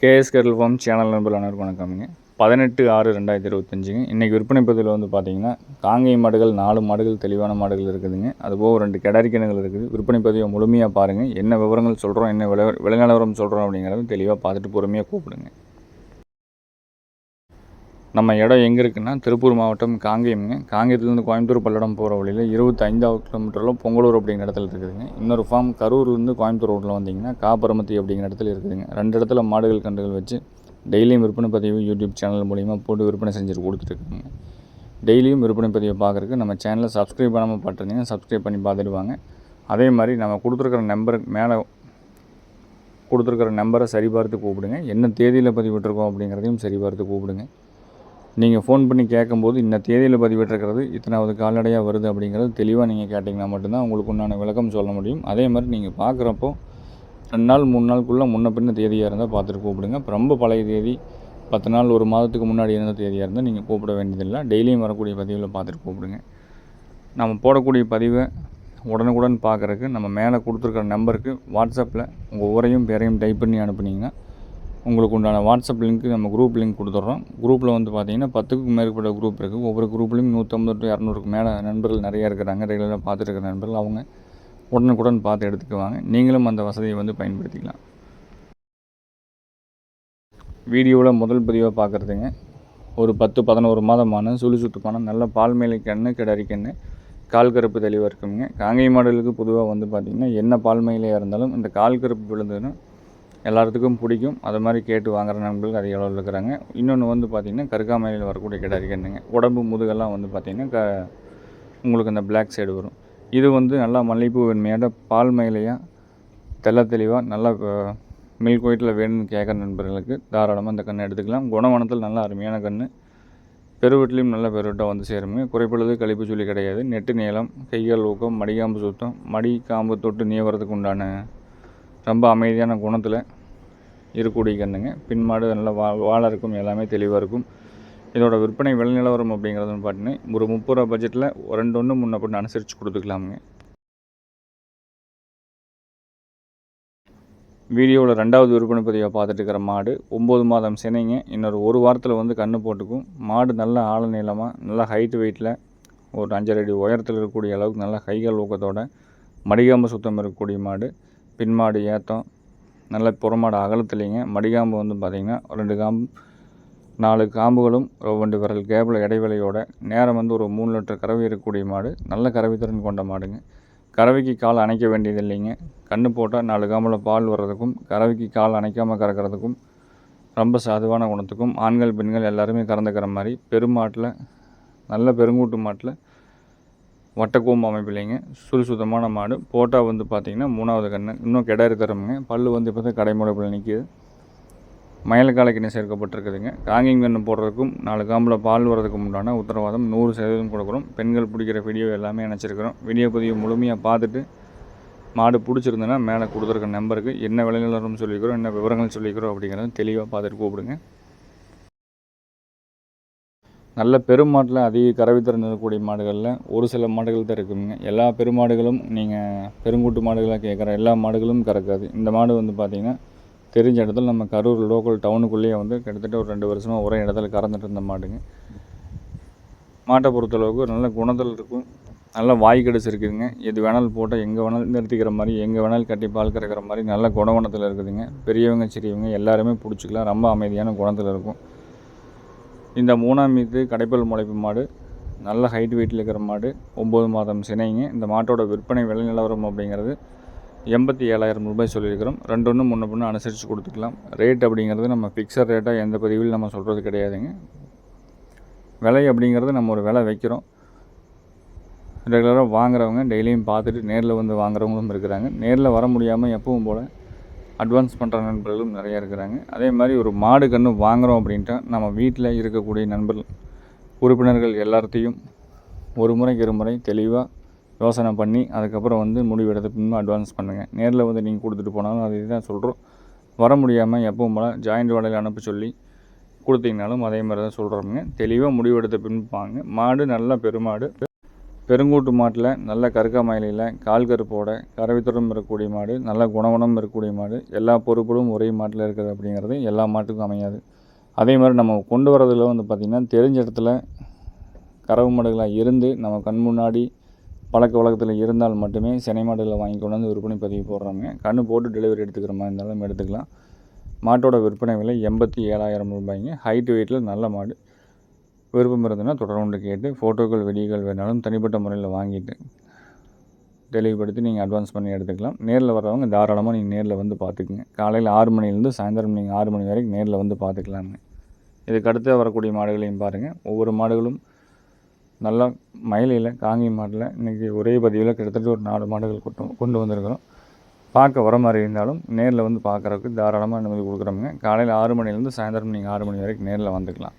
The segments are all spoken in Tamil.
கேஎஸ் கருள் ஃபார்ம் சேனல் நண்பர்கள் அனைவருக்கும் வணக்கம்ங்க. பதினெட்டு ஆறு ரெண்டாயிரத்தி இருபத்தஞ்சுங்க. இன்றைக்கி விற்பனை பதிவில் வந்து பார்த்தீங்கன்னா காங்கை மாடுகள் நாலு மாடுகள் தெளிவான மாடுகள் இருக்குதுங்க. அதுபோக ரெண்டு கிடாரி கிணங்கள் இருக்குது. விற்பனை பதிவை முழுமையாக பாருங்கள் என்ன விவரங்கள் சொல்கிறோம் என்ன விலை விலை நிலவரம் சொல்கிறோம் அப்படிங்கிறத தெளிவாக பார்த்துட்டு பொறுமையாக கூப்பிடுங்க. நம்ம இடம் எங்கே இருக்குன்னா திருப்பூர் மாவட்டம் காங்கேயம்ங்க. காங்கேயத்துலேருந்து கோயம்புத்தூர் பல்லடம் போகிற வழியில் இருபத்தைந்தாவது கிலோமீட்டரில் பொங்கலூர் அப்படிங்கிற இடத்துல இருக்குதுங்க. இன்னொரு ஃபார்ம் கரூர்லேருந்து கோயம்புத்தூர் ரோட்டில் வந்தீங்கன்னா காப்பரமத்தி அப்படிங்கிற இடத்துல இருக்குதுங்க. ரெண்டு இடத்துல மாடுகள் கன்றுகள் வச்சு டெய்லியும் விற்பனை பதிவு யூடியூப் சேனல் மூலிமா போட்டு விற்பனை செஞ்சுட்டு கொடுத்துட்ருக்குங்க டெய்லியும் விற்பனை பதிவை பார்க்குறக்கு நம்ம சேனலை சப்ஸ்கிரைப் பண்ணாமல் பார்த்துருந்தீங்கன்னா சப்ஸ்கிரைப் பண்ணி பார்த்துடுவாங்க. அதே மாதிரி நம்ம கொடுத்துருக்குற நம்பருக்கு மேலே கொடுத்துருக்குற நம்பரை சரிபார்த்து கூப்பிடுங்க. என்ன தேதியில் பதிவிட்டிருக்கோம் அப்படிங்கிறதையும் சரிபார்த்து கூப்பிடுங்க. நீங்கள் ஃபோன் பண்ணி கேட்கும்போது இந்த தேதியில் பதிவிட்டிருக்கிறது இத்தனாவது கால்நடையாக வருது அப்படிங்கிறது தெளிவாக நீங்கள் கேட்டிங்கன்னா மட்டும்தான் உங்களுக்கு உண்டான விளக்கம் சொல்ல முடியும். அதே மாதிரி நீங்கள் பார்க்குறப்போ ரெண்டு நாள் மூணு நாளுக்குள்ளே முன்ன பின்ன தேதியாக இருந்தால் பார்த்துட்டு கூப்பிடுங்க. இப்போ ரொம்ப பழைய தேதி பத்து நாள் ஒரு மாதத்துக்கு முன்னாடி இருந்த தேதியாக இருந்தால் நீங்கள் கூப்பிட வேண்டியதில்லை. டெய்லியும் வரக்கூடிய பதிவில் பார்த்துட்டு கூப்பிடுங்க. நம்ம போடக்கூடிய பதிவை உடனுக்குடன் பார்க்குறக்கு நம்ம மேலே கொடுத்துருக்குற நம்பருக்கு வாட்ஸ்அப்பில் உங்கள் ஊரையும் பேரையும் டைப் பண்ணி அனுப்புனீங்கன்னா உங்களுக்கு உண்டான வாட்ஸ்அப் லிங்க் நம்ம குரூப் லிங்க் கொடுத்துட்றோம் குரூப்பில் வந்து பார்த்தீங்கன்னா பத்துக்கும் மேற்பட்ட குரூப் இருக்குது ஒவ்வொரு குரூப்லேயும் நூற்றம்பது டு இரநூறுக்கு மேலே நண்பர்கள் நிறையா இருக்கிறாங்க. ரெகுலராக பார்த்துட்டு இருக்கிற நண்பர்கள் அவங்க உடனுக்குடன் பார்த்து எடுத்துக்குவாங்க. நீங்களும் அந்த வசதியை வந்து பயன்படுத்திக்கலாம். வீடியோவில் முதல் பதிவாக பார்க்குறதுங்க ஒரு பத்து பதினோரு மாதமான சுழி சுத்துப்பான நல்ல பால் மேலை கன்று கிடாரி கால் கருப்பு தெளிவாக இருக்குங்க. காங்கை மாடலுக்கு பொதுவாக வந்து பார்த்திங்கன்னா என்ன பால் மேலையாக இருந்தாலும் இந்த கால் கருப்பு விழுந்ததுன்னு எல்லாத்துக்கும் பிடிக்கும். அது மாதிரி கேட்டு வாங்குற நண்பர்கள் அதிக அளவில் இருக்கிறாங்க. இன்னொன்று வந்து பார்த்திங்கன்னா கருக்காமையில் வரக்கூடிய கிடாரி உடம்பு முதுகெல்லாம் வந்து பார்த்திங்கன்னா க உங்களுக்கு அந்த பிளாக் சைடு வரும். இது வந்து நல்லா மல்லிகைப்பூ வெண்மையோட பால் மயிலையாக தெள்ள தெளிவாக நல்லா மில்க் ஒயிட்டில் வேணும்னு கேட்குற நண்பர்களுக்கு தாராளமாக அந்த கன்று எடுத்துக்கலாம். குணவனத்தில் நல்ல அருமையான கன்று பெருவீட்லேயும் நல்ல பெருவீட்டாக வந்து சேருங்க. குறைப்பொழுது கழிப்பு சொல்லி கிடையாது. நெட்டு நீளம் கைகால் ஊக்கம் மடிகாம்பு சுத்தம் மடி காம்பு தொட்டு நீவரத்துக்கு உண்டான ரொம்ப அமைதியான குணத்தில் இருக்கக்கூடிய கன்றுங்க பின்மாடு நல்லா வா வாழை இருக்கும் எல்லாமே தெளிவாக இருக்கும். இதோட விற்பனை விலை நிலவரம் அப்படிங்கிறது வந்து பார்த்தீங்கன்னா ஒரு முப்பது ரூபா பட்ஜெட்டில் ரெண்டு ஒன்று முன்ன பண்ணி அனுசரித்து கொடுத்துக்கலாமுங்க. வீடியோவில் ரெண்டாவது விற்பனை பதிவை பார்த்துட்டு இருக்கிற மாடு ஒம்பது மாதம் சினைங்க. இன்னொரு ஒரு வாரத்தில் வந்து கன்று போட்டுக்கும். மாடு நல்ல ஆழ நீளமாக நல்லா ஹைட் வெயிட்டில் ஒரு அஞ்சரை அடி உயரத்தில் இருக்கக்கூடிய அளவுக்கு நல்ல கைகள் ஊக்கத்தோட மடிகாம்பு சுத்தம் இருக்கக்கூடிய மாடு. பின்மாடு ஏத்தம் நல்ல புறமாடு அகலத்துலேங்க. மடிகாம்பு வந்து பார்த்திங்கன்னா ரெண்டு காம்பு நாலு காம்புகளும் ரெண்டு விரல் கேபிள் இடைவெளியோட நேரம் வந்து ஒரு மூணு லிட்டர் கறவை இருக்கக்கூடிய மாடு. நல்ல கறவை திறன் கொண்ட மாடுங்க. கறவைக்கு கால் அணைக்க வேண்டியது இல்லைங்க. கண்ணு போட்டால் நாலு காம்பில் பால் வர்றதுக்கும் கறவைக்கு கால் அணைக்காமல் கறக்கிறதுக்கும் ரொம்ப சாதுவான குணத்துக்கும் ஆண்கள் பெண்கள் எல்லாருமே கறந்துக்கிற மாதிரி பெருமாட்டில் நல்ல பெருங்கூட்டு மாட்டில் வட்டக்கோம்பு அமைப்பில்லைங்க. சுறுசுத்தமான மாடு. போட்டால் வந்து பார்த்திங்கன்னா மூணாவது கன்று இன்னும் கிடாரி தரமுங்க பல் வந்து இப்போ தான் கடைமுறைப்பில் நிற்கிது மயிலக்காலைக்கிணை சேர்க்கப்பட்டிருக்குதுங்க. காங்கிங் கன்று போடுறதுக்கும் நாலு காம்பில் பால் வரதுக்கும் உண்டான உத்தரவாதம். நூறு சதவீதம் கொடுக்குறோம். பெண்கள் பிடிக்கிற வீடியோ எல்லாமே நினச்சிருக்கிறோம் வீடியோ பதிவு முழுமையாக பார்த்துட்டு மாடு பிடிச்சிருந்தேன்னா மேலே கொடுத்துருக்க நம்பருக்கு என்ன விலை நிலவரம் சொல்லிக்கிறோம் என்ன விவரங்கள் சொல்லிக்கிறோம் அப்படிங்கிறத தெளிவாக பார்த்துட்டு கூப்பிடுங்க. நல்ல பெருமாட்டில் அதிக கறவைத்திறன் இருக்கக்கூடிய மாடுகளில் ஒரு சில மாடுகள் தான் இருக்குதுங்க எல்லா பெருமாடுகளும் நீங்கள் பெருங்கூட்டு மாடுகளாக கேட்குற எல்லா மாடுகளும் கறக்காது. இந்த மாடு வந்து பார்த்திங்கன்னா தெரிஞ்ச இடத்துல நம்ம கரூர் லோக்கல் டவுனுக்குள்ளேயே வந்து கிட்டத்தட்ட ஒரு ரெண்டு வருஷமாக ஒரே இடத்துல கறந்துட்டு இருந்த மாடுங்க. மாட்டை பொறுத்தளவுக்கு நல்ல குணத்தில் இருக்கும். நல்ல வாய் கடிச்சு இருக்குதுங்க. எது வேணாலும் போட்டால் எங்கே வேணாலும் நிறுத்திக்கிற மாதிரி எங்கே வேணாலும் கட்டி பால் கறக்கிற மாதிரி நல்ல குணவனத்தில் இருக்குதுங்க. பெரியவங்க சிறியவங்க எல்லாருமே பிடிச்சிக்கலாம். ரொம்ப அமைதியான குணத்தில் இருக்கும். இந்த மூணாம் மீது கடைப்பல் முளைப்பு மாடு நல்ல ஹைட் வெயிட்டில் இருக்கிற மாடு ஒம்பது மாதம் சினைங்க. இந்த மாட்டோட விற்பனை விலை நிலவரம் அப்படிங்கிறது எண்பத்தி ஏழாயிரம் ரூபாய் சொல்லியிருக்கிறோம். ரெண்டு ஒன்று முன்ன பொண்ணு அனுசரித்து கொடுத்துக்கலாம். ரேட் அப்படிங்கிறது நம்ம ஃபிக்ஸட் ரேட்டாக எந்த பதிவில் நம்ம சொல்கிறது கிடையாதுங்க. விலை அப்படிங்கிறது நம்ம ஒரு விலை வைக்கிறோம். ரெகுலராக வாங்குறவங்க டெய்லியும் பார்த்துட்டு நேரில் வந்து வாங்குறவங்களும் இருக்கிறாங்க. நேரில் வர முடியாமல் எப்பவும் போல் அட்வான்ஸ் பண்ணுற நண்பர்களும் நிறையா இருக்கிறாங்க. அதே மாதிரி ஒரு மாடு கன்று வாங்குகிறோம் அப்படின்ட்டு நம்ம வீட்டில் இருக்கக்கூடிய நண்பர்கள் உறுப்பினர்கள் எல்லாத்தையும் ஒரு முறைக்கு இரு முறை தெளிவாக யோசனை பண்ணி அதுக்கப்புறம் வந்து முடிவெடுத்த பின்னும் அட்வான்ஸ் பண்ணுங்கள் நேரில் வந்து நீங்கள் கொடுத்துட்டு போனாலும் அதே தான் சொல்கிறோம் வர முடியாமல் எப்பவும் போல் ஜாயிண்ட் வாடகையில் அனுப்ப சொல்லி கொடுத்தீங்கனாலும் அதே மாதிரி தான் சொல்கிறோமுங்க தெளிவாக முடிவெடுத்த பின்பு வாங்க. மாடு நல்ல பெருமாடு. பெருங்கூட்டு மாட்டில் நல்ல கருக்கா மயிலையில் கால் கருப்போட கரவித்துடன் இருக்கக்கூடிய மாடு நல்ல குணகுணம் இருக்கக்கூடிய மாடு எல்லா பொறுப்புகளும் ஒரே மாட்டில் இருக்குது அப்படிங்கிறது எல்லா மாட்டுக்கும் அமையாது. அதே மாதிரி நம்ம கொண்டு வரதில் வந்து பார்த்திங்கன்னா தெரிஞ்ச இடத்துல கறவு மாடுகளாக இருந்து நம்ம கண் முன்னாடி பழக்க வழக்கத்தில் இருந்தால் மட்டுமே சினை மாடுகளை வாங்கி கொண்டு வந்து விற்பனை பதிவு போடுறாங்க. கண் போட்டு டெலிவரி எடுத்துக்கிற மாதிரி இருந்தாலும் எடுத்துக்கலாம். மாட்டோட விற்பனை விலை எண்பத்தி ஏழாயிரம் ரூபாய்ங்க. ஹைட் வெயிட்டில் நல்ல மாடு. விருப்பம் இருந்ததுன்னா தொடர்ந்து கேட்டு ஃபோட்டோக்கள் வீடியோக்கள் வேணாலும் தனிப்பட்ட முறையில் வாங்கிட்டு தெளிவுபடுத்தி நீங்கள் அட்வான்ஸ் பண்ணி எடுத்துக்கலாம். நேரில் வர்றவங்க தாராளமாக நீங்கள் நேரில் வந்து பார்த்துக்குங்க. காலையில் ஆறு மணிலேருந்து சாயந்தரம் நீங்கள் ஆறு மணி வரைக்கும் நேரில் வந்து பார்த்துக்கலாங்க இதுக்கு அடுத்து வரக்கூடிய மாடுகளையும் பாருங்கள் ஒவ்வொரு மாடுகளும் நல்லா மயிலையில் காங்கி மாட்டில் இன்றைக்கி ஒரே பதிவில் கிட்டத்தட்ட ஒரு நாலு மாடுகள் கொண்டு கொண்டு வந்திருக்கிறோம். பார்க்க வர மாதிரி இருந்தாலும் நேரில் வந்து பார்க்குறதுக்கு தாராளமாக அனுமதி கொடுக்குறோங்க காலையில் ஆறு மணிலேருந்து சாயந்தரம் நீங்கள் ஆறு மணி வரைக்கும் நேரில் வந்துக்கலாம்.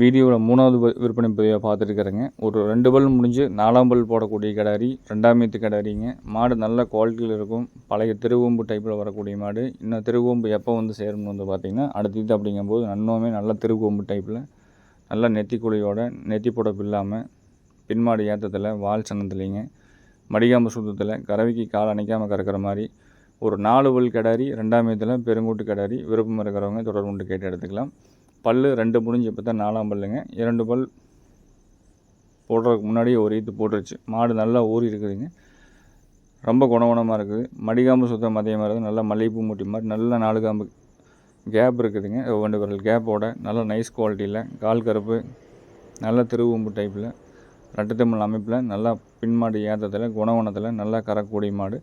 வீடியோவில் மூணாவது விற்பனை பதிவாக பார்த்துருக்குறேங்க. ஒரு ரெண்டு பல் முடிஞ்சு நாலாம் பல் போடக்கூடிய கிடாரி ரெண்டாம் மீத்து கிடாரிங்க. மாடு நல்ல குவாலிட்டியில் இருக்கும். பழைய திருவொம்பு டைப்பில் வரக்கூடிய மாடு. இன்னும் திருவொம்பு எப்போ வந்து சேரும்னு வந்து பார்த்திங்கன்னா அடுத்தது அப்படிங்கும்போது நன்னோமே நல்ல திருவொம்பு டைப்பில் நல்லா நெத்தி குழியோட நெத்தி புடப்பு இல்லாமல் பின்மாடு ஏற்றத்தில் வால் சன்னத்துலேங்க மடிகாம்பு சுத்தத்தில் கறவைக்கு கால் அணைக்காமல் கறக்கிற மாதிரி ஒரு நாலு பல் கிடாரி ரெண்டாம் மீத்தில் பெருங்கூட்டு கிடாரி விருப்பம் இருக்கிறவங்க தொடர்பு கொண்டு கேட்டு எடுத்துக்கலாம். பல் ரெண்டு முடிஞ்சு இப்போ தான் நாலாம் பல்லுங்க. இரண்டு பல் போடுறதுக்கு முன்னாடியே ஒரு ஈத்து போட்டுருச்சு. மாடு நல்லா ஊறி இருக்குதுங்க. ரொம்ப குணகுணமாக இருக்குது. மடிகாம்பு சுத்தம் அதே மாதிரி நல்லா மல்லிகைப்பூ மூட்டி மாதிரி நல்ல நாலு காம்பு கேப் இருக்குதுங்க. ரெண்டு விரல் கேப்போட நல்ல நைஸ் குவாலிட்டியில் கால் கருப்பு. நல்ல திருவும்பு டைப்பில் ரெட்டத்தமிழ் அமைப்பில். நல்லா பின்மாடு ஏற்றத்தில் குணகுணத்தில் நல்லா கரக்கூடிய மாடு.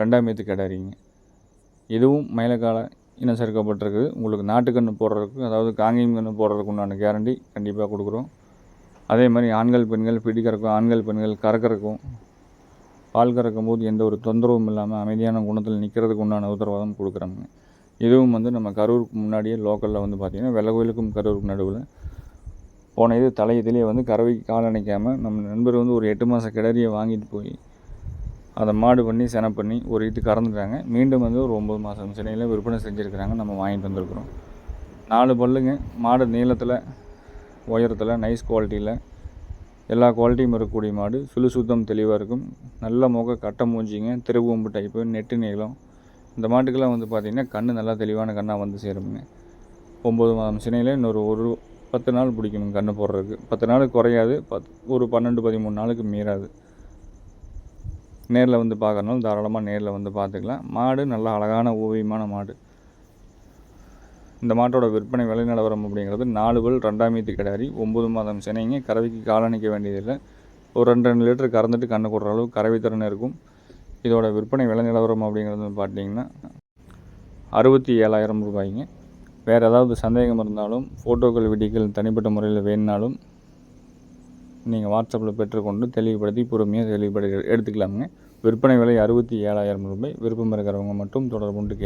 ரெண்டாம் ஏற்று கிடாரிங்க இதுவும் மயிலக்கால இனம் சேர்க்கப்பட்டிருக்கு. உங்களுக்கு நாட்டுக்கன்று போடுறதுக்கு அதாவது காங்கேயம் கன்று போடுறதுக்கு உண்டான கேரண்டி கண்டிப்பாக கொடுக்குறோம். அதே மாதிரி ஆண்கள் பெண்கள் பிடி கறக்கும் ஆண்கள் பெண்கள் கறக்கிறக்கும் பால் கறக்கும் போது எந்த ஒரு தொந்தரவும் இல்லாமல் அமைதியான குணத்தில் நிற்கிறதுக்கு உண்டான உத்தரவாதம் கொடுக்குறாங்க. இதுவும் வந்து நம்ம கரூருக்கு முன்னாடியே லோக்கலில் வந்து பார்த்திங்கன்னா வெள்ளை கோயிலுக்கும் கரூருக்கு நடுவில் போன இது தலையத்திலே வந்து கறவைக்கு கால் அணைக்காமல் நம்ம நண்பர் வந்து ஒரு எட்டு மாத கிடரியை வாங்கிட்டு போய் அதை மாடு பண்ணி செனை பண்ணி ஒரு இது கறந்துட்டாங்க. மீண்டும் வந்து ஒரு ஒம்பது மாதம் சென்னையில் விற்பனை செஞ்சுருக்கிறாங்க. நம்ம வாங்கிட்டு வந்திருக்கிறோம். நாலு பல்லுங்க. மாடு நீளத்தில் உயரத்தில் நைஸ் குவாலிட்டியில் எல்லா குவாலிட்டியும் இருக்கக்கூடிய மாடு. சுழு சுத்தம் தெளிவாக இருக்கும். நல்ல முக கட்டை மூஞ்சிங்க. திருவம்பு டைப்பு நெட்டு நீளம். இந்த மாட்டுக்கெல்லாம் வந்து பார்த்திங்கன்னா கண் நல்லா தெளிவான கண்ணாக வந்து சேருங்க ஒம்பது மாதம் சினையில் இன்னொரு ஒரு பத்து நாள் பிடிக்கணும் கன்று போடுறதுக்கு. பத்து நாள் குறையாது. பத் ஒரு பன்னெண்டு பதிமூணு நாளுக்கு மீறாது. நேரில் வந்து பார்க்கறனாலும் தாராளமாக நேரில் வந்து பார்த்துக்கலாம். மாடு நல்ல அழகான ஓவியமான மாடு. இந்த மாட்டோட விற்பனை விலை நிலவரம் அப்படிங்கிறது நாலு பல் ரெண்டாம் மீத்து கிடாரி ஒம்பது மாதம் சினைங்க கறவைக்கு காலணிக்க வேண்டியதில்லை. ஒரு ரெண்டு ரெண்டு லிட்டர் கறந்துட்டு கண்ணு கொடுற அளவு கறவை திறன் இருக்கும். இதோட விற்பனை விலை நிலவரம் அப்படிங்கிறது பார்த்தீங்கன்னா அறுபத்தி ஏழாயிரம் ரூபாய்ங்க. வேறு ஏதாவது சந்தேகம் இருந்தாலும் ஃபோட்டோக்கள் வீடியோக்கள் தனிப்பட்ட முறையில் வேணுனாலும் நீங்கள் வாட்ஸ்அப்பில் பெற்றுக்கொண்டு தெளிவுபடுத்தி பொறுமையாக தெளிவுபடுத்தி எடுத்துக்கலாமுங்க. விற்பனை விலை அறுபத்தி ஏழாயிரம் ரூபாய். விருப்பம் இருக்கிறவங்க மட்டும் தொடர்பு கொண்டு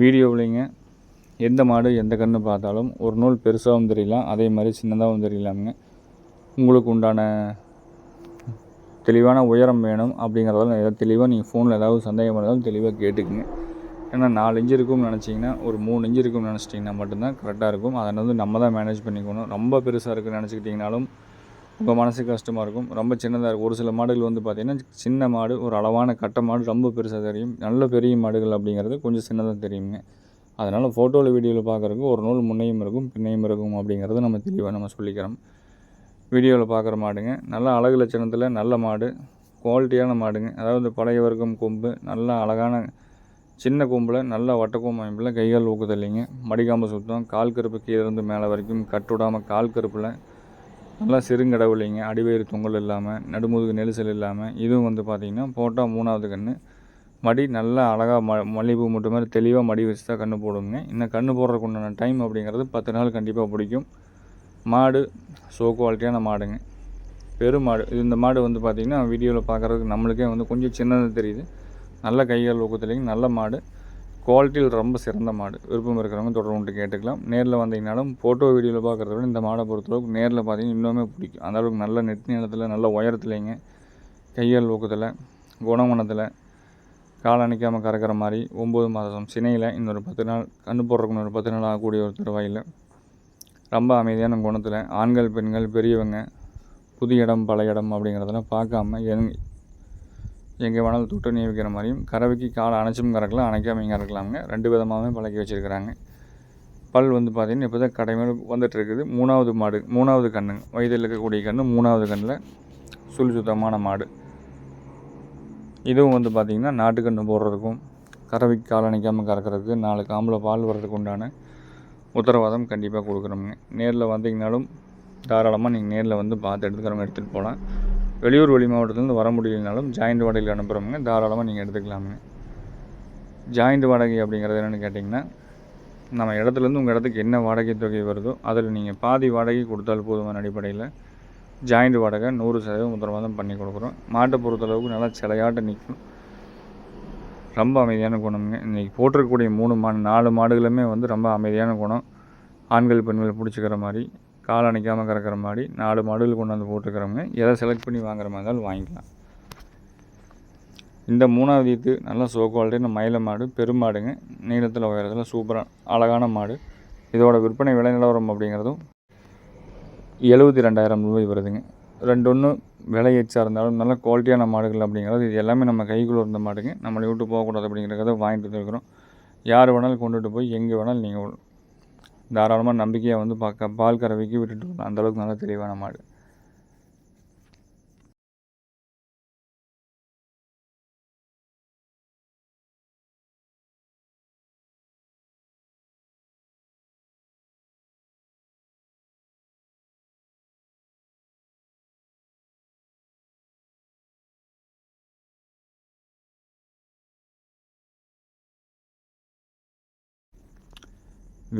வீடியோவிலைங்க எந்த மாடு எந்த கன்று பார்த்தாலும் ஒரு நூல் பெருசாகவும் தெரியலாம் அதே மாதிரி சின்னதாகவும் தெரியலாமுங்க. உங்களுக்கு உண்டான தெளிவான உயரம் வேணும் அப்படிங்கிறதால ஏதாவது தெளிவாக நீங்கள் ஃபோனில் ஏதாவது சந்தேகம் இருந்தாலும் தெளிவாக கேட்டுக்குங்க. ஏன்னா நாலு இஞ்சு இருக்கும்னு நினச்சிங்கன்னா ஒரு மூணு இஞ்சு இருக்கும்னு நினச்சிட்டிங்கன்னா மட்டும்தான் கரெக்டாக இருக்கும். அதை வந்து நம்ம தான் மேனேஜ் பண்ணிக்கணும். ரொம்ப பெருசாக இருக்குன்னு நினச்சிக்கிட்டிங்கனாலும் உங்கள் மனசுக்கு கஷ்டமாக இருக்கும். ரொம்ப சின்னதாக இருக்கும். ஒரு சில மாடுகள் வந்து பார்த்திங்கன்னா சின்ன மாடு ஒரு அளவான கட்டை மாடு ரொம்ப பெருசாக தெரியும். நல்ல பெரிய மாடுகள் அப்படிங்கிறது கொஞ்சம் சின்னதாக தெரியுங்க. அதனால் ஃபோட்டோவில் வீடியோவில் பார்க்குறதுக்கு ஒரு நூல் முன்னையும் இருக்கும் பின்னையும் இருக்கும் அப்படிங்கிறத நம்ம தெளிவாக நம்ம சொல்லிக்கிறோம். வீடியோவில் பார்க்குற மாடுங்க. நல்ல அழகு லட்சணத்தில் நல்ல மாடு. குவாலிட்டியான மாடுங்க. அதாவது பழைய வர்க்கம் கொம்பு நல்ல அழகான சின்ன கொம்பில் நல்ல வட்டக்கொம்பு அமைப்பில் கைகால் ஊக்குதல்லிங்க மடிக்காம்பு சுத்தம் கால் கருப்பு கீழே இருந்து மேலே வரைக்கும் கட்டுடாமல் கால் கருப்பில் நல்லா சிறுங்கடவுலைங்க அடிவயிறு தொங்கல் இல்லாமல் நடுமுதுகு நெரிசல் இல்லாமல் இதுவும் வந்து பார்த்திங்கன்னா போட்டால் மூணாவது கன்று மடி நல்லா அழகாக ம மல்லிகைப்பூ மட்டும் மாதிரி தெளிவாக மடி வச்சு தான் கன்று போடுங்க இன்னும் கன்று போடுறதுக்கு உண்டான டைம் அப்படிங்கிறது பத்து நாள் கண்டிப்பாக பிடிக்கும். மாடு ஸோ குவாலிட்டியான மாடுங்க. பெரும் மாடு. இது இந்த மாடு வந்து பார்த்திங்கன்னா வீடியோவில் பார்க்குறதுக்கு நம்மளுக்கே வந்து கொஞ்சம் சின்னதாக தெரியுது. நல்ல கைகள் ஊக்கத்துலேயும் நல்ல மாடு. குவாலிட்டியில் ரொம்ப சிறந்த மாடு. விருப்பம் இருக்கிறவங்க தொடர்பு கேட்டுக்கலாம். நேரில் வந்தீங்கனாலும் ஃபோட்டோ வீடியோவில் பார்க்குறத விட இந்த மாடை பொறுத்தளவுக்கு நேரில் பார்த்தீங்கன்னா இன்னுமே பிடிக்கும். அந்த அளவுக்கு நல்ல நெட் நிலத்தில் நல்ல உயரத்துலேங்க கையால் ஊக்கத்தில் குணமனத்தில் கால் அணைக்காமல் கறக்கிற மாதிரி ஒம்பது மாதம் சினையில் இன்னொரு பத்து நாள் கண்ணு போடுறதுக்கு இன்னொரு பத்து நாள் ஆகக்கூடிய ஒரு தருவாயில். ரொம்ப அமைதியான குணத்தில் ஆண்கள் பெண்கள் பெரியவங்க புது இடம் பல இடம் அப்படிங்கிறதெல்லாம் பார்க்காம எங் எங்கே வேணாலும் தொட்டு நீவிக்கிற மாதிரியும் கறவைக்கு காலை அணைச்சும் கறக்கலாம் அணைக்காமையும் கறக்கலாமுங்க. ரெண்டு விதமாகவே பழக்கி வச்சுருக்கிறாங்க. பல் வந்து பார்த்திங்கன்னா இப்போ தான் கடைமையில் மேலே வந்துட்டு இருக்குது மூணாவது மாடு மூணாவது கண்ணுங்க. வயதில் இருக்கக்கூடிய கன்று மூணாவது கண்ணில் சுழி சுத்தமான மாடு. இதுவும் வந்து பார்த்திங்கன்னா நாட்டுக்கன்று போடுறதுக்கும் கறவைக்கு கால் அணைக்காமல் கறக்கிறதுக்கு நாலு காம்பில் பால் வர்றதுக்கு உண்டான உத்தரவாதம் கண்டிப்பாக கொடுக்குறோமுங்க நேரில் வந்தீங்கனாலும் தாராளமாக நீங்கள் நேரில் வந்து பார்த்து எடுத்துக்கிறவங்க எடுத்துகிட்டு போகலாம். வெளியூர் வெளி மாவட்டத்துலேருந்து வர முடியலனாலும் ஜாயிண்ட் வாடகையில் அனுப்புகிறவங்க தாராளமாக நீங்கள் எடுத்துக்கலாமுங்க. ஜாயிண்ட் வாடகை அப்படிங்கிறது என்னென்னு கேட்டிங்கன்னா நம்ம இடத்துலேருந்து உங்கள் இடத்துக்கு என்ன வாடகை தொகை வருதோ அதில் நீங்கள் பாதி வாடகை கொடுத்தால் போதுமான அடிப்படையில் ஜாயிண்ட் வாடகை நூறு சதவீதம் உத்தரவாதம் பண்ணி கொடுக்குறோம். மாட்டை பொறுத்தளவுக்கு நல்லா சிலையாட்ட நிற்கும். ரொம்ப அமைதியான குணம்ங்க. இன்றைக்கி போட்டிருக்கக்கூடிய மூணு மாடு நாலு மாடுகளுமே வந்து ரொம்ப அமைதியான குணம். ஆண்கள் பெண்கள் பிடிச்சிக்கிற மாதிரி. கால் அணைக்காமல் கறக்கிற மாதிரி நாலு மாடுகள் கொண்டாந்து போட்டுருக்கிறவங்க எதை செலக்ட் பண்ணி வாங்குற மாதிரி இருந்தாலும் வாங்கிக்கலாம். இந்த மூணாவது இது நல்லா சோ குவாலிட்டியான மயில மாடு பெருமாடுங்க நீளத்தில் உயரத்தில் சூப்பராக அழகான மாடு. இதோட விற்பனை விலை நிலவரம் அப்படிங்கிறதும் எழுபத்தி ரெண்டாயிரம் ரூபாய் வருதுங்க. ரெண்டு ஒன்று விலை எச்சா இருந்தாலும் நல்ல குவாலிட்டியான மாடுகள் அப்படிங்கிறது இது எல்லாமே நம்ம கைக்குள்ளே இருந்த மாடுங்க. நம்மளை விட்டு போகக்கூடாது அப்படிங்கிறத வாங்கிட்டு வந்துருக்குறோம். யார் வேணாலும் கொண்டுட்டு போய் எங்கே வேணாலும் நீங்கள் தாராளமாக நம்பிக்கையாக வந்து பார்க்க பால் கறவைக்கு விட்டுட்டு வரலாம். அந்தளவுக்கு நல்லா தெளிவான மாடு.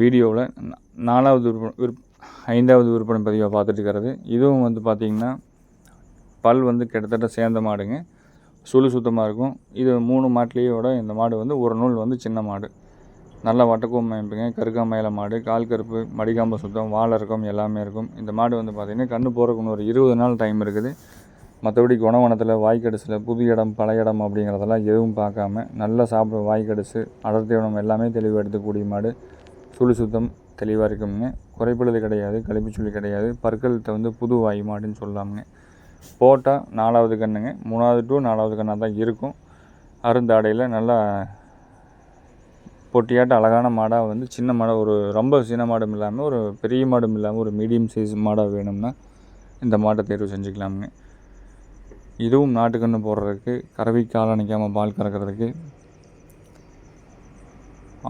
வீடியோவில் நாலாவது விற்பனை விற் ஐந்தாவது விற்பனை பதிவாக பார்த்துட்டு இருக்கிறது. இதுவும் வந்து பார்த்திங்கன்னா பல் வந்து கிட்டத்தட்ட சேர்ந்த மாடுங்க. சுழு சுத்தமாக இருக்கும். இது மூணு மாட்டிலேயோட இந்த மாடு வந்து ஒரு நூல் வந்து சின்ன மாடு. நல்ல வட்டக்கும் அமைப்புங்க. கருக்காமயில மாடு கால் கருப்பு மடிக்காம்ப சுத்தம் வாழை இருக்கும் எல்லாமே இருக்கும். இந்த மாடு வந்து பார்த்திங்கன்னா கண்ணு போகிறக்குன்னு ஒரு இருபது நாள் டைம் இருக்குது. மற்றபடி குணவனத்தில் வாய்க்கடிசில் புது இடம் பழைய இடம் அப்படிங்கிறதெல்லாம் எதுவும் பார்க்காம நல்லா சாப்பிட வாய்க்கடிசு அடர்த்தி இடம் எல்லாமே தெளிவு எடுத்துக்கூடிய மாடு. சுழி சுத்தம் தெளிவாக இருக்குங்க குறைபடுது கிடையாது கழிப்புச்சுழி கிடையாது. பற்களத்தை வந்து புது வாய் மாடுன்னு சொல்லலாமுங்க போட்டால் நாலாவது கண்ணுங்க. மூணாவது டு நாலாவது கண்ணாக தான் இருக்கும். அருந்தாடையில் நல்லா பொட்டியாட்ட அழகான மாடாக வந்து சின்ன மாடாக ஒரு ரொம்ப சின்ன மாடும் இல்லாமல் ஒரு பெரிய மாடும் இல்லாமல் ஒரு மீடியம் சைஸ் மாடாக வேணும்னா இந்த மாட்டை தேர்வு செஞ்சுக்கலாமுங்க. இதுவும் நாட்டுக்கன்று போடுறதுக்கு கறவை கால் அணைக்காமல் பால் கறக்கிறதுக்கு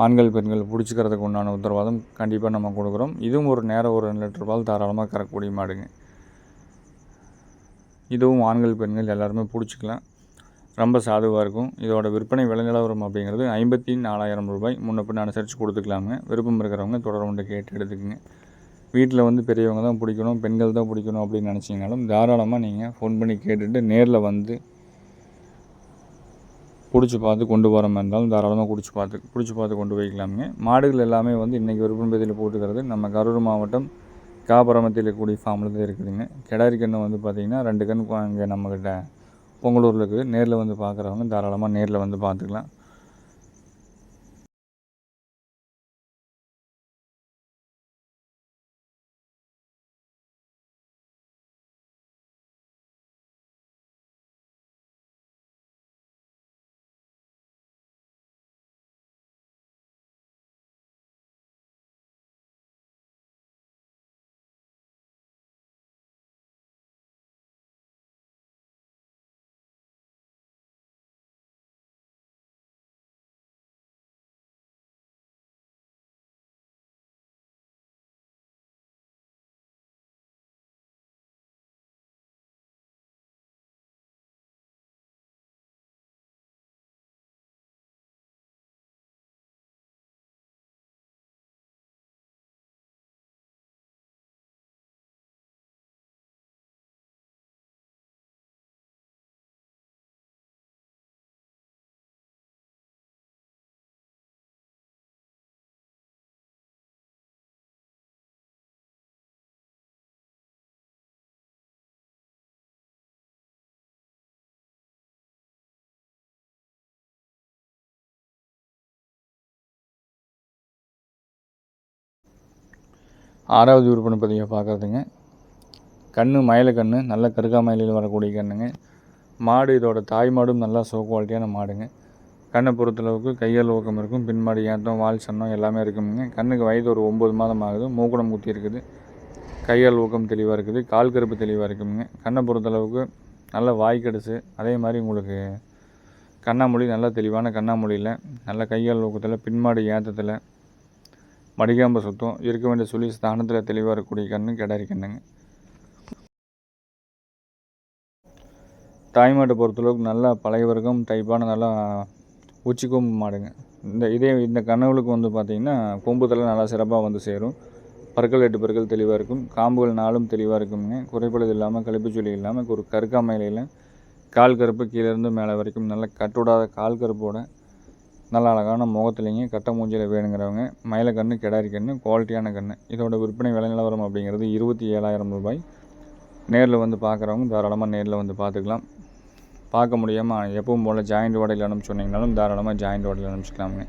ஆண்கள் பெண்கள் பிடிச்சிக்கிறதுக்கு உண்டான உத்தரவாதம் கண்டிப்பாக நம்ம கொடுக்குறோம். இதுவும் ஒரு நேரம் ஒரு ரெண்டு லிட்டர் பால் தாராளமாக கறக்கக்கூடிய மாடுங்க. இதுவும் ஆண்கள் பெண்கள் எல்லாருமே பிடிச்சிக்கலாம். ரொம்ப சாதுவாக இருக்கும். இதோட விற்பனை விலை நிலவரம் அப்படிங்கிறது ஐம்பத்தி நாலாயிரம் ரூபாய். முன்னப்பின் பின்ன அனுசரித்து கொடுத்துக்கலாங்க விருப்பம் இருக்கிறவங்க தொடர்பு கேட்டு எடுத்துக்கோங்க. வீட்டில் வந்து பெரியவங்க தான் பிடிக்கணும் பெண்கள் தான் பிடிக்கணும் அப்படின்னு நினச்சிங்கனாலும் தாராளமாக நீங்கள் ஃபோன் பண்ணி கேட்டுட்டு நேரில் வந்து பிடிச்சி பார்த்து கொண்டு போகிற மாதிரி இருந்தாலும் தாராளமாக குடிச்சு பார்த்து பிடிச்சி பார்த்து கொண்டு போய்க்கலாமுங்க. மாடுகள் எல்லாமே வந்து இன்றைக்கி விருப்பம்பதியில் போட்டுக்கிறது. நம்ம கரூர் மாவட்டம் காபரமத்தில் இருக்கக்கூடிய ஃபார்மில் தான் இருக்குதுங்க. கிடாரி கன்று வந்து பார்த்திங்கன்னா ரெண்டு கன்று இங்கே நம்மக்கிட்ட பொங்கலூரில் இருக்குது. நேரில் வந்து பார்க்குறவங்க தாராளமாக நேரில் வந்து பார்த்துக்கலாம் ஆறாவது விற்பனை பதிவை பார்க்குறதுங்க கன்று மயில கன்று நல்ல கருக்கா மயிலில் வரக்கூடிய கன்றுங்க மாடு இதோட தாய் மாடும் நல்லா சோ குவாலிட்டியான மாடுங்க. கண்ணை பொறுத்தளவுக்கு கையால் ஊக்கம் இருக்கும் பின்மாடி ஏத்தம் வால் சன்னம் எல்லாமே இருக்குங்க. கண்ணுக்கு வயது ஒரு ஒம்பது மாதம் ஆகுது மூக்குடம் குத்தி இருக்குது. கையால் ஊக்கம் தெளிவாக இருக்குது கால் கருப்பு தெளிவாக இருக்குங்க. கண்ணை பொறுத்தளவுக்கு நல்ல வாய் கடிச்சு அதே மாதிரி உங்களுக்கு கண்ணாமொழி நல்லா தெளிவான கண்ணாமொழியில் நல்ல கையால் ஊக்கத்தில் பின்மாடி ஏத்தத்தில் மடிகாம்ப சுத்தம் இருக்க வேண்டிய சொல்லி ஸ்தானத்தில் தெளிவாக இருக்கக்கூடிய கண்ணு கிடாரி கண்ணுங்க. தாய்மாட்டை பொறுத்தளவுக்கு நல்லா பழைய வர்க்கம் டைப்பான நல்லா உச்சி கொம்பு மாடுங்க. இந்த இதே இந்த கனவுகளுக்கு வந்து பார்த்திங்கன்னா கொம்புதெல்லாம் நல்லா சிறப்பாக வந்து சேரும். பற்கள் எட்டு பற்கள் தெளிவாக இருக்கும். காம்புகள் நாளும் தெளிவாக இருக்குங்க. குறைப்பழுது இல்லாமல் கழிப்புச்சொலி இல்லாமல் ஒரு கருக்காமையில கால் கருப்பு கீழேருந்து மேலே வரைக்கும் நல்ல கட்டுடாத கால் கருப்போட நல்ல அழகான முகத்துலேங்க கட்ட மூஞ்சியில் வேணுங்கிறவங்க மயில கன்று கிடாரி கன்று குவாலிட்டியான கன்று இதோட விற்பனை விலை நிலவரம் அப்படிங்கிறது இருபத்தி ஏழாயிரம் ரூபாய். நேரில் வந்து பார்க்குறவங்க தாராளமாக நேரில் வந்து பார்த்துக்கலாம் பார்க்க முடியாமல் எப்பவும் போல் ஜாயிண்ட் வாடகையில் அனுப்பிச்சு சொன்னீங்கனாலும் தாராளமாக ஜாயிண்ட் வாடகையில் அனுப்பிச்சிக்கலாமுங்க.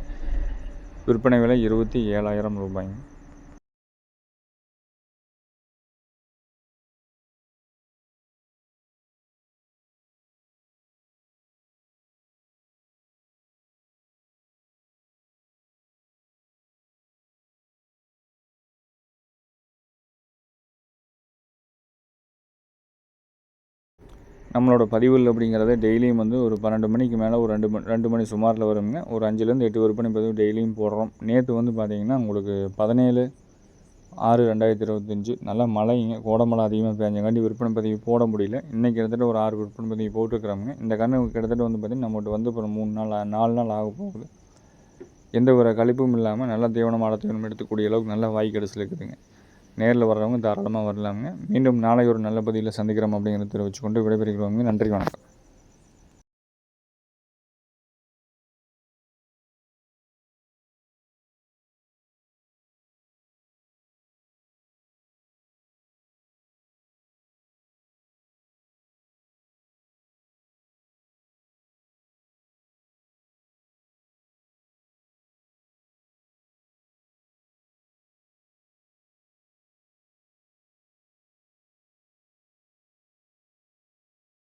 விற்பனை விலை இருபத்தி ஏழாயிரம் ரூபாய்ங்க. நம்மளோட பதிவுகள் அப்படிங்கிறத டெய்லியும் வந்து ஒரு பன்னெண்டு மணிக்கு மேலே ஒரு ரெண்டு மணி ரெண்டு மணி சுமாரில் வருங்க. ஒரு அஞ்சுலேருந்து எட்டு விற்பனை பதிவு டெய்லியும் போடுறோம். நேற்று வந்து பார்த்திங்கன்னா உங்களுக்கு பதினேழு ஆறு ரெண்டாயிரத்தி இருபத்தஞ்சி நல்லா மழைங்க. கோடமழை அதிகமாக பேஞ்சங்காண்டி விற்பனை பதிவு போட முடியல. இன்றைக்கி கிட்டத்தட்ட ஒரு ஆறு விற்பனை பதிவு போட்டுருக்குறாங்க இந்த கண்ணு கிட்டத்தட்ட வந்து பார்த்திங்கன்னா நம்மகிட்ட வந்து ஒரு மூணு நாள் நாலு நாள் ஆக போகுது. எந்த ஒரு கழிப்பும் இல்லாமல் நல்லா தீவனம் ஆட தீவனம் எடுத்துக்கூடிய அளவுக்கு நல்லா வாய் கடைசியில் இருக்குதுங்க. நேரில் வர்றவங்க தாராளமாக வரலாமுங்க மீண்டும் நாளை ஒரு நல்ல பதிவில் சந்திக்கிறோம் அப்படிங்கிறத தெரிவிச்சுக்கொண்டு விடைபெறுகிறவங்க நன்றி வணக்கம்.